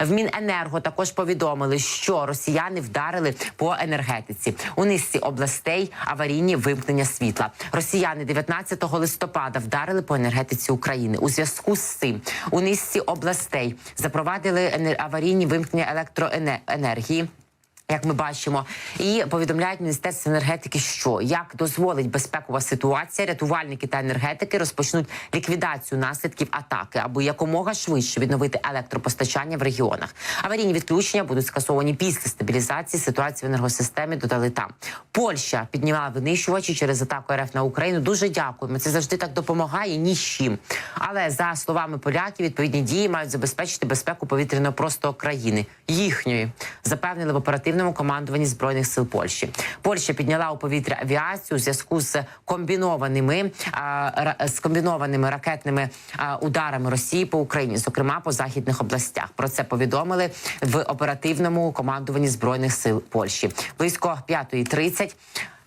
В Міненерго також повідомили, що росіяни вдарили по енергетиці у низці областей аварійні вимкнення світла. Росіяни 19 листопада вдарили по енергетиці України. У зв'язку з цим у низці областей запровадили аварійні вимкнення електроенергії. Як ми бачимо, і повідомляють Міністерство енергетики, що як дозволить безпекова ситуація, рятувальники та енергетики розпочнуть ліквідацію наслідків атаки, аби якомога швидше відновити електропостачання в регіонах. Аварійні відключення будуть скасовані після стабілізації ситуації в енергосистемі. Додали там. Польща піднімала винищувачі через атаку РФ на Україну. Дуже дякуємо. Це завжди так допомагає ні з чим. Але за словами поляків, відповідні дії мають забезпечити безпеку повітряного простору країни їхньої, запевнили в оперативному командуванні збройних сил Польщі. Польща підняла у повітря авіацію у зв'язку з комбінованими з комбінованими ракетними ударами Росії по Україні, зокрема по західних областях. Про це повідомили в оперативному командуванні збройних сил Польщі. Близько 5.30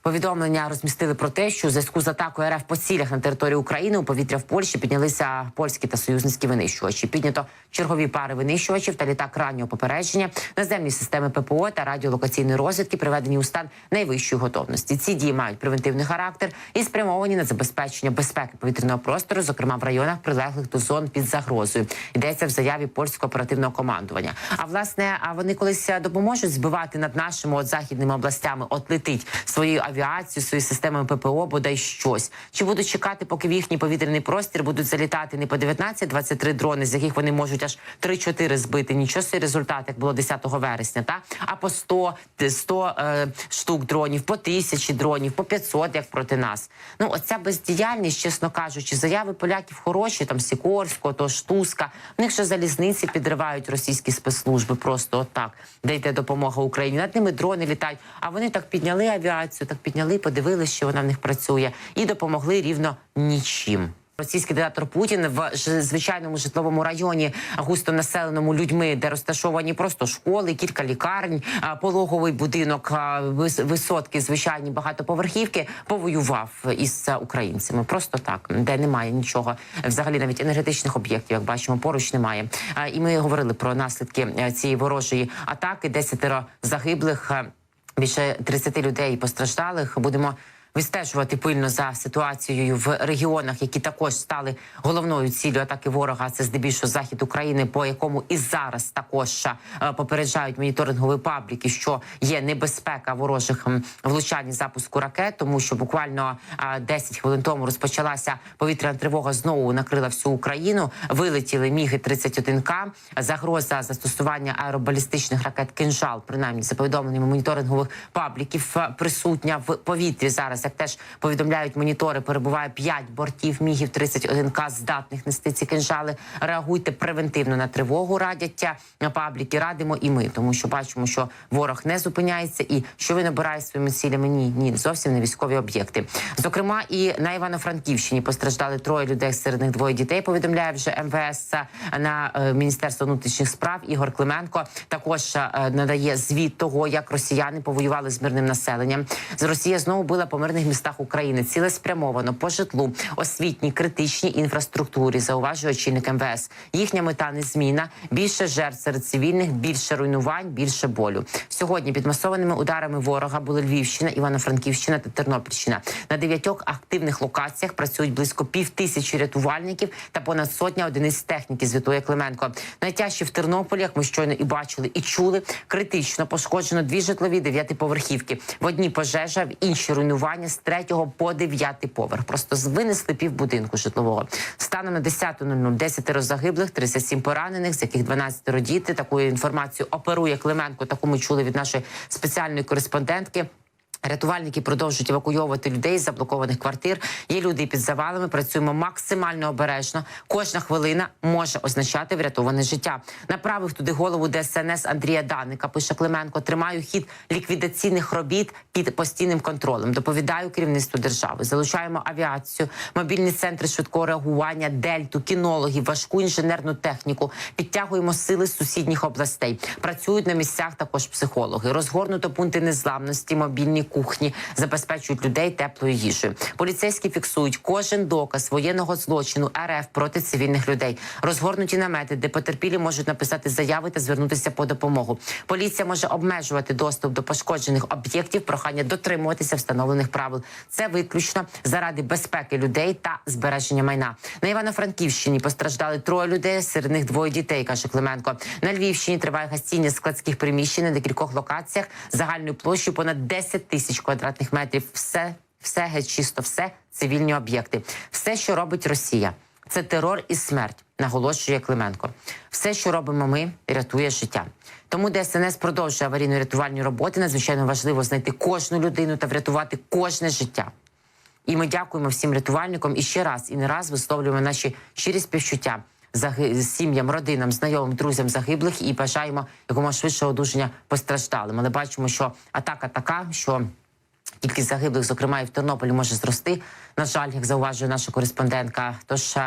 Повідомлення розмістили про те, що у зв'язку з атакою РФ по цілях на території України у повітря в Польщі піднялися польські та союзницькі винищувачі. Піднято чергові пари винищувачів та літак раннього попередження, наземні системи ППО та радіолокаційної розвідки приведені у стан найвищої готовності. Ці дії мають превентивний характер і спрямовані на забезпечення безпеки повітряного простору, зокрема в районах прилеглих до зон під загрозою. Йдеться в заяві польського оперативного командування. А власне, а вони колись допоможуть збивати над нашими от західними областями, от летить свою авіацію, свої системи ППО, бодай щось. Чи будуть чекати, поки в їхній повітряний простір будуть залітати не по 19-23 дрони, з яких вони можуть аж 3-4 збити. Нічого собі результат, як було 10 вересня, та а по 100, 100 е, штук дронів, по тисячі дронів, по 500, як проти нас. Ну оця бездіяльність, чесно кажучи, заяви поляків хороші, там Сікорського, то Штуска. В них ще залізниці підривають російські спецслужби. Просто отак. Дайте допомога Україні. Над ними дрони літають. А вони так підняли авіацію, так підняли, подивилися, що вона в них працює, і допомогли рівно нічим. Російський диктатор Путін в звичайному житловому районі, густо населеному людьми, де розташовані просто школи, кілька лікарень, пологовий будинок, висотки, звичайні багатоповерхівки, повоював із українцями. Просто так, де немає нічого, взагалі навіть енергетичних об'єктів, як бачимо, поруч немає. І ми говорили про наслідки е, цієї ворожої атаки. Десятеро загиблих. Більше 30 людей постраждалих. Будемо відстежувати пильно за ситуацією в регіонах, які також стали головною ціллю атаки ворога. Це здебільшого захід України, по якому і зараз також е, попереджають моніторингові пабліки, що є небезпека ворожих влучань запуску ракет, тому що буквально е, 10 хвилин тому розпочалася повітряна тривога. Знову накрила всю Україну. Вилетіли міги 31 к загроза застосування аеробалістичних ракет кинжал, принаймні за повідомленнями моніторингових пабліків, е, присутня в повітрі зараз. Як теж повідомляють монітори, перебуває 5 бортів мігів 31 к здатних нести ці кинжали. Реагуйте превентивно на тривогу. Радять е, пабліки. Радимо і ми, тому що бачимо, що ворог не зупиняється, і що він обирає своїми цілями. Ні, ні, зовсім не військові об'єкти. Зокрема, і на Івано-Франківщині постраждали троє людей, серед них двоє дітей. Повідомляє вже МВС на е, Міністерство внутрішніх справ. Ігор Клименко також е, надає звіт того, як росіяни повоювали з мирним населенням. З Росія знову била по мирних містах України цілеспрямовано по житлу, освітній, критичній інфраструктурі. Зауважує очільник МВС. Їхня мета незмінна. Більше жертв серед цивільних, більше руйнувань, більше болю. Сьогодні під масованими ударами ворога були Львівщина, Івано-Франківщина та Тернопільщина. На дев'ятьох активних локаціях працюють близько пів тисячі рятувальників та понад сотня одиниць техніки. Звітує Клименко. Найтяжче в Тернополі, як ми щойно і бачили, і чули. Критично пошкоджено дві житлові дев'ятиповерхівки. В одній пожежа, в іншій руйнування з третього по дев'ятий поверх. Просто винесли півбудинку житлового. Станом на 10.00 10 загиблих, 37 поранених, з яких 12 діти. Такою інформацією оперує Клименко. Таку ми чули від нашої спеціальної кореспондентки. Рятувальники продовжують евакуйовувати людей з заблокованих квартир. Є люди під завалами. Працюємо максимально обережно. Кожна хвилина може означати врятоване життя. Направив туди голову ДСНС Андрія Даника. Пише Клименко. Тримаю хід ліквідаційних робіт під постійним контролем. Доповідаю керівництву держави. Залучаємо авіацію, мобільні центри швидкого реагування, дельту, кінологів, важку інженерну техніку. Підтягуємо сили з сусідніх областей. Працюють на місцях також психологи. Розгорнуто пункти незламності, мобільні кухні, забезпечують людей теплою їжею. Поліцейські фіксують кожен доказ воєнного злочину РФ проти цивільних людей. Розгорнуті намети, де потерпілі можуть написати заяви та звернутися по допомогу. Поліція може обмежувати доступ до пошкоджених об'єктів. Прохання дотримуватися встановлених правил. Це виключно заради безпеки людей та збереження майна. На Івано-Франківщині постраждали троє людей. Серед них двоє дітей, каже Клименко. На Львівщині триває гасіння складських приміщень на декількох локаціях загальною площею понад 10 тисяч квадратних метрів. Все, все геть чисто, все цивільні об'єкти. Все, що робить Росія, це терор і смерть. Наголошує Клименко. Все, що робимо ми, рятує життя. Тому ДСНС продовжує аварійно-рятувальні роботи. Надзвичайно важливо знайти кожну людину та врятувати кожне життя. І ми дякуємо всім рятувальникам і ще раз і не раз висловлюємо наші щирі співчуття сім'ям, родинам, знайомим, друзям загиблих і бажаємо якомога швидшого одужання постраждалим. Але бачимо, що атака така, що кількість загиблих, зокрема і в Тернополі, може зрости. На жаль, як зауважує наша кореспондентка. Тож.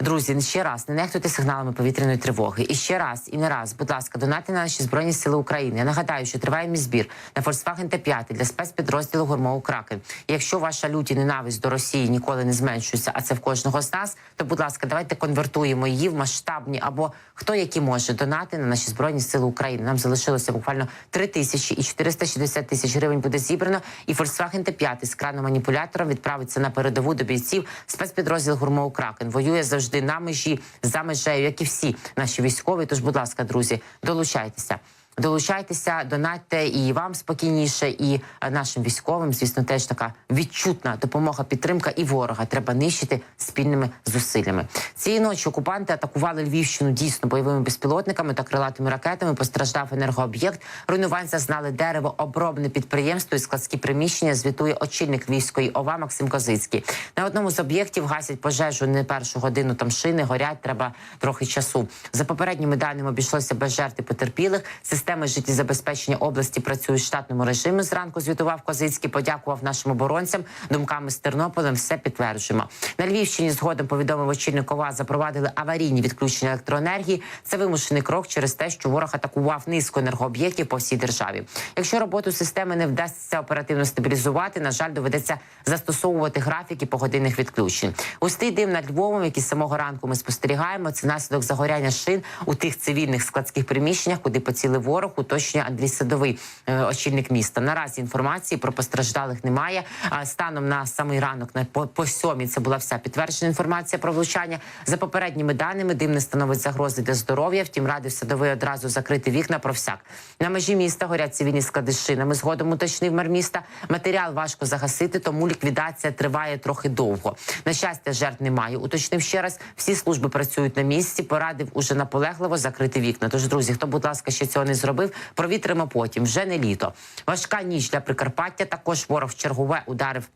Друзі, ще раз не нехтуйте сигналами повітряної тривоги. І ще раз, і не раз, будь ласка, донати на наші збройні сили України. Я нагадаю, що триває мій збір на Volkswagen Т5 для спецпідрозділу Гурмову Кракен. Якщо ваша люті ненависть до Росії ніколи не зменшується, а це в кожного з нас, то будь ласка, давайте конвертуємо її в масштабні або хто які може донати на наші збройні сили України. Нам залишилося буквально 3 тисячі і 460 тисяч гривень буде зібрано. І Volkswagen Т5 з краном-маніпулятором відправиться на передову до бійців. Спецпідрозділ Гурмову Кракен воює завжди на межі за межею, як і всі наші військові. Тож, будь ласка, друзі, долучайтеся. Долучайтеся, донатьте і вам спокійніше, і е, нашим військовим, звісно, теж така відчутна допомога, підтримка і ворога треба нищити спільними зусиллями. Цієї ночі окупанти атакували Львівщину дійсно бойовими безпілотниками та крилатими ракетами. Постраждав енергооб'єкт. Руйнувань зазнали дерево, обробне підприємство і складські приміщення. Звітує очільник Львівської ОВА Максим Козицький. На одному з об'єктів гасять пожежу не першу годину. Там шини горять. Треба трохи часу. За попередніми даними обійшлося без жертв і потерпілих. Системи життєзабезпечення області працюють в штатному режимі. Зранку звітував Козицький. Подякував нашим оборонцям. Думками з Тернополем все підтверджуємо. На Львівщині згодом повідомив очільник ОВА, запровадили аварійні відключення електроенергії. Це вимушений крок через те, що ворог атакував низку енергооб'єктів по всій державі. Якщо роботу системи не вдасться оперативно стабілізувати, на жаль, доведеться застосовувати графіки погодинних відключень. Густий дим над Львовом, який з самого ранку ми спостерігаємо. Це наслідок загоряння шин у тих цивільних складських приміщеннях, куди поцілив ворог. Уточнює Андрій Садовий, е, очільник міста. Наразі інформації про постраждалих немає. Станом на самий ранок, на по, сьомій, це була вся підтверджена інформація про влучання. За попередніми даними, дим не становить загрози для здоров'я. Втім, радив садовий одразу закрити вікна про всяк. На межі міста горять цивільні склади з шинами. Згодом уточнив мер міста. Матеріал важко загасити, тому ліквідація триває трохи довго. На щастя, жертв немає. Уточнив ще раз. Всі служби працюють на місці. Порадив уже наполегливо закрити вікна. Тож, друзі, хто, будь ласка, ще цього не зробив, провітримо потім. Вже не літо. Важка ніч для Прикарпаття. Також ворог чергове ударив.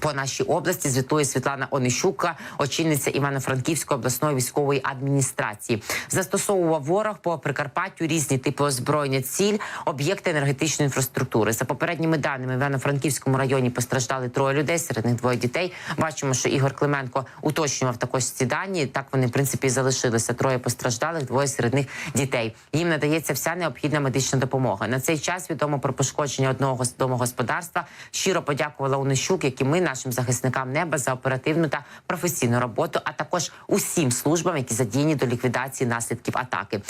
По нашій області звітує Світлана Онищука, очільниця Івано-Франківської обласної військової адміністрації. Застосовував ворог по Прикарпаттю різні типи озброєння, ціль, об'єкти енергетичної інфраструктури. За попередніми даними в Івано-Франківському районі постраждали троє людей, серед них двоє дітей. Бачимо, що Ігор Клименко уточнював також ці дані. Так вони в принципі залишилися. Троє постраждалих, двоє серед них дітей. Їм надається вся необхідна медична допомога. На цей час відомо про пошкодження одного домогосподарства. Щиро подякувала Онищук, як і ми нашим захисникам неба за оперативну та професійну роботу, а також усім службам, які задіяні до ліквідації наслідків атаки.